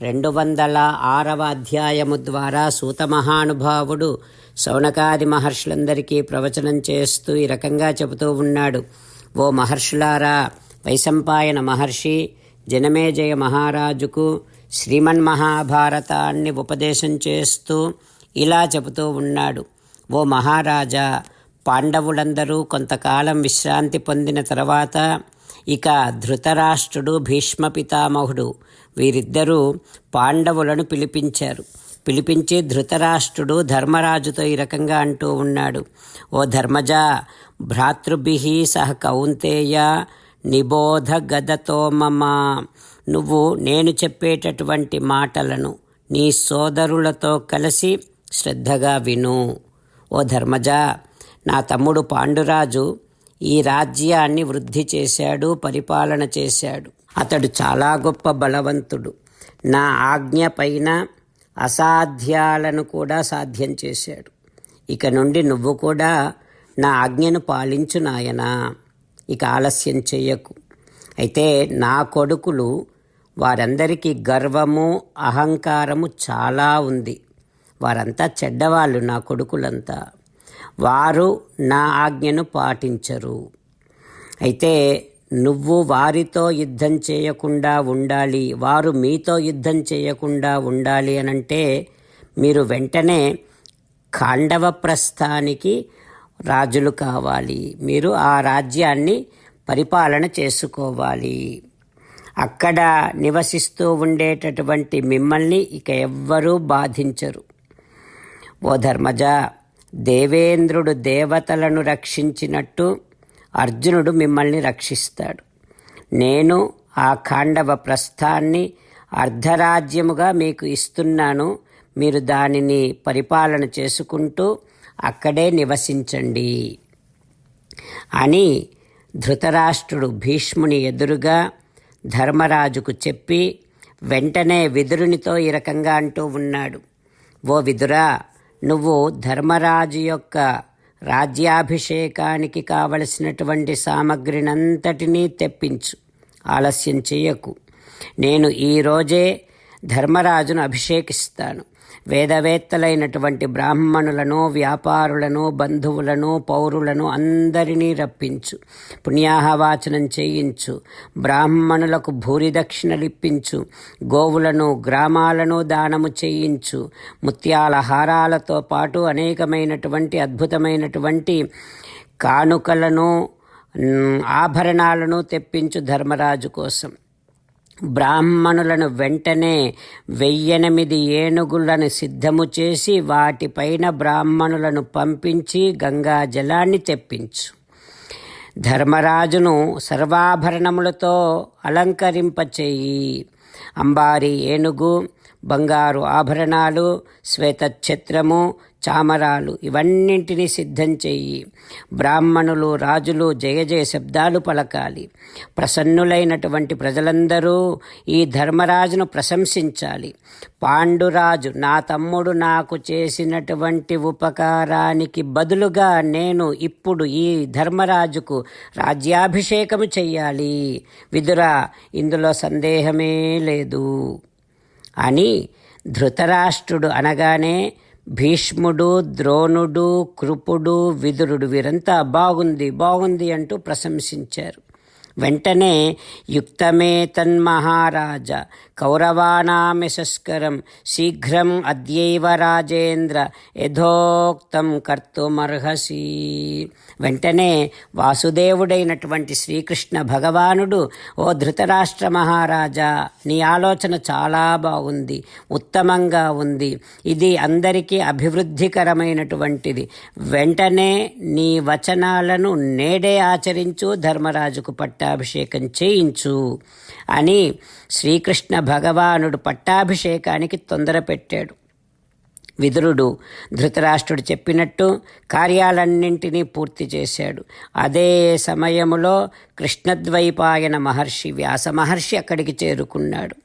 రెండు వందల ఆరవ అధ్యాయము ద్వారా సూత మహానుభావుడు శౌనకాది మహర్షులందరికీ ప్రవచనం చేస్తూ ఈ రకంగా చెబుతూ ఉన్నాడు. ఓ మహర్షులారా వైశంపాయన మహర్షి జనమేజయ మహారాజుకు శ్రీమన్ మహాభారతాన్ని ఉపదేశం చేస్తూ ఇలా చెబుతూ ఉన్నాడు. ఓ మహారాజా పాండవులందరూ కొంతకాలం విశ్రాంతి పొందిన తర్వాత ఇక ధృతరాష్ట్రుడు భీష్మ పితామహుడు వీరిద్దరూ పాండవులను పిలిపించారు. పిలిపించి ధృతరాష్ట్రుడు ధర్మరాజుతో ఈ రకంగా అంటూ ఉన్నాడు. ఓ ధర్మజ భ్రాతృభి సహ కౌంతేయ నిబోధ గదతో మమ. నువ్వు నేను చెప్పేటటువంటి మాటలను నీ సోదరులతో కలిసి శ్రద్ధగా విను. ఓ ధర్మజ నా తమ్ముడు పాండురాజు ఈ రాజ్యాన్ని వృద్ధి చేశాడు పరిపాలన చేశాడు. అతడు చాలా గొప్ప బలవంతుడు. నా ఆజ్ఞ పైన అసాధ్యాలను కూడా సాధ్యం చేశాడు. ఇక నుండి నువ్వు కూడా నా ఆజ్ఞను పాలించు నాయనా. ఇక ఆలస్యం చెయ్యకు అయితే నా కొడుకులు వారందరికీ గర్వము అహంకారము చాలా ఉంది. వారంతా చెడ్డవాళ్ళు నా కొడుకులంతా. వారు నా ఆజ్ఞను పాటించరు. అయితే నువ్వు వారితో యుద్ధం చేయకుండా ఉండాలి వారు మీతో యుద్ధం చేయకుండా ఉండాలి అనంటే మీరు వెంటనే ఖాండవ ప్రస్థానికి రాజులు కావాలి. మీరు ఆ రాజ్యాన్ని పరిపాలన చేసుకోవాలి. అక్కడ నివసిస్తూ ఉండేటటువంటి మిమ్మల్ని ఇక ఎవ్వరూ బాధించరు. ఓ ధర్మజ దేవేంద్రుడు దేవతలను రక్షించినట్టు అర్జునుడు మిమ్మల్ని రక్షిస్తాడు. నేను ఆ ఖాండవ ప్రస్థాన్ని అర్ధరాజ్యముగా మీకు ఇస్తున్నాను. మీరు దానిని పరిపాలన చేసుకుంటూ అక్కడే నివసించండి. అని ధృతరాష్ట్రుడు భీష్ముని ఎదురుగా ధర్మరాజుకు చెప్పి వెంటనే విదురునితో ఈ రకంగా అంటూ ఉన్నాడు. ఓ విదురా నువ్వు ధర్మరాజు యొక్క రాజ్యాభిషేకానికి కావలసినటువంటి సామగ్రినంతటినీ తెప్పించు. ఆలస్యం చేయకు. నేను ఈరోజే ధర్మరాజును అభిషేకిస్తాను. వేదవేత్తలైనటువంటి బ్రాహ్మణులను వ్యాపారులను బంధువులను పౌరులను అందరినీ రప్పించు. పుణ్యాహవాచనం చేయించు. బ్రాహ్మణులకు భూరిదక్షిణలిప్పించు గోవులను గ్రామాలను దానము చేయించు. ముత్యాల హారాలతో పాటు అనేకమైనటువంటి అద్భుతమైనటువంటి కానుకలను ఆభరణాలను తెప్పించు ధర్మరాజు కోసం. బ్రాహ్మణులను వెంటనే వెయ్యెనిమిది ఏనుగులను సిద్ధము చేసి వాటిపైన బ్రాహ్మణులను పంపించి గంగా జలాన్ని తెప్పించు. ధర్మరాజును సర్వాభరణములతో అలంకరింపచేయి. అంబారి ఏనుగు బంగారు ఆభరణాలు శ్వేతఛత్రము చామరాలు ఇవన్నింటినీ సిద్ధం చెయ్యి. బ్రాహ్మణులు రాజులు జయ జయ శబ్దాలు పలకాలి. ప్రసన్నులైనటువంటి ప్రజలందరూ ఈ ధర్మరాజును ప్రశంసించాలి. పాండురాజు నా తమ్ముడు నాకు చేసినటువంటి ఉపకారానికి బదులుగా నేను ఇప్పుడు ఈ ధర్మరాజుకు రాజ్యాభిషేకము చెయ్యాలి. విదురా ఇందులో సందేహమే లేదు. అని ధృతరాష్ట్రుడు అనగానే భీష్ముడు ద్రోణుడు కృపుడు విదురుడు వీరంతా బాగుంది బాగుంది అంటూ ప్రశంసించారు. వెంటనే యుక్తమే తన్మహారాజ కౌరవాణామిశస్కరం శీఘ్రం అద్యైవ రాజేంద్ర యథోక్తం కర్తుమర్హసి. వెంటనే వాసుదేవుడైనటువంటి శ్రీకృష్ణ భగవానుడు ఓ ధృతరాష్ట్ర మహారాజా నీ ఆలోచన చాలా బాగుంది ఉత్తమంగా ఉంది ఇది అందరికీ అభివృద్ధికరమైనటువంటిది. వెంటనే నీ వచనాలను నేడే ఆచరించు ధర్మరాజుకు పట్ట పట్టాభిషేకం చేయించు అని శ్రీకృష్ణ భగవానుడు పట్టాభిషేకానికి తొందర పెట్టాడు. విదురుడు ధృతరాష్ట్రుడు చెప్పినట్టు కార్యాలన్నింటినీ పూర్తి చేశాడు. అదే సమయములో కృష్ణద్వైపాయన మహర్షి వ్యాస మహర్షి అక్కడికి చేరుకున్నాడు.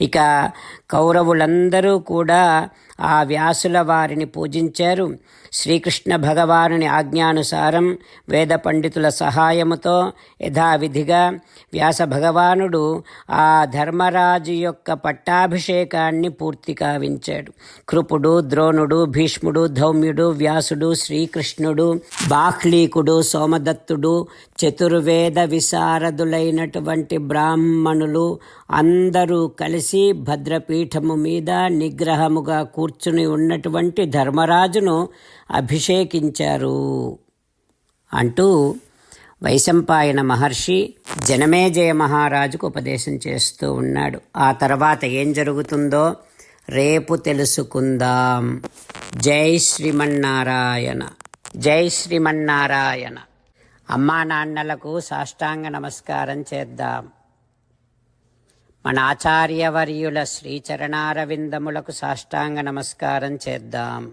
ఇక కౌరవులందరూ కూడా ఆ వ్యాసుల వారిని పూజించారు. శ్రీకృష్ణ భగవానుని ఆజ్ఞానుసారం వేద పండితుల సహాయముతో యథావిధిగా వ్యాస భగవానుడు ఆ ధర్మరాజు యొక్క పట్టాభిషేకాన్ని పూర్తి కావించాడు. కృపుడు ద్రోణుడు భీష్ముడు ధౌమ్యుడు వ్యాసుడు శ్రీకృష్ణుడు బాహ్లీకుడు సోమదత్తుడు చతుర్వేద విశారదులైనటువంటి బ్రాహ్మణులు అందరూ కలిసి భద్రపీఠము మీద నిగ్రహముగా కూర్చుని ఉన్నటువంటి ధర్మరాజును అభిషేకించారు అంటూ వైశంపాయన మహర్షి జనమేజయ మహారాజుకు ఉపదేశం చేస్తూ ఉన్నాడు. ఆ తర్వాత ఏం జరుగుతుందో రేపు తెలుసుకుందాం. జై శ్రీమన్నారాయణ. జై శ్రీమన్నారాయణ. అమ్మా నాన్నలకు సాష్టాంగ నమస్కారం చేద్దాం. మన ఆచార్యవర్యుల శ్రీచరణారవిందములకు సాష్టాంగ నమస్కారం చేద్దాం.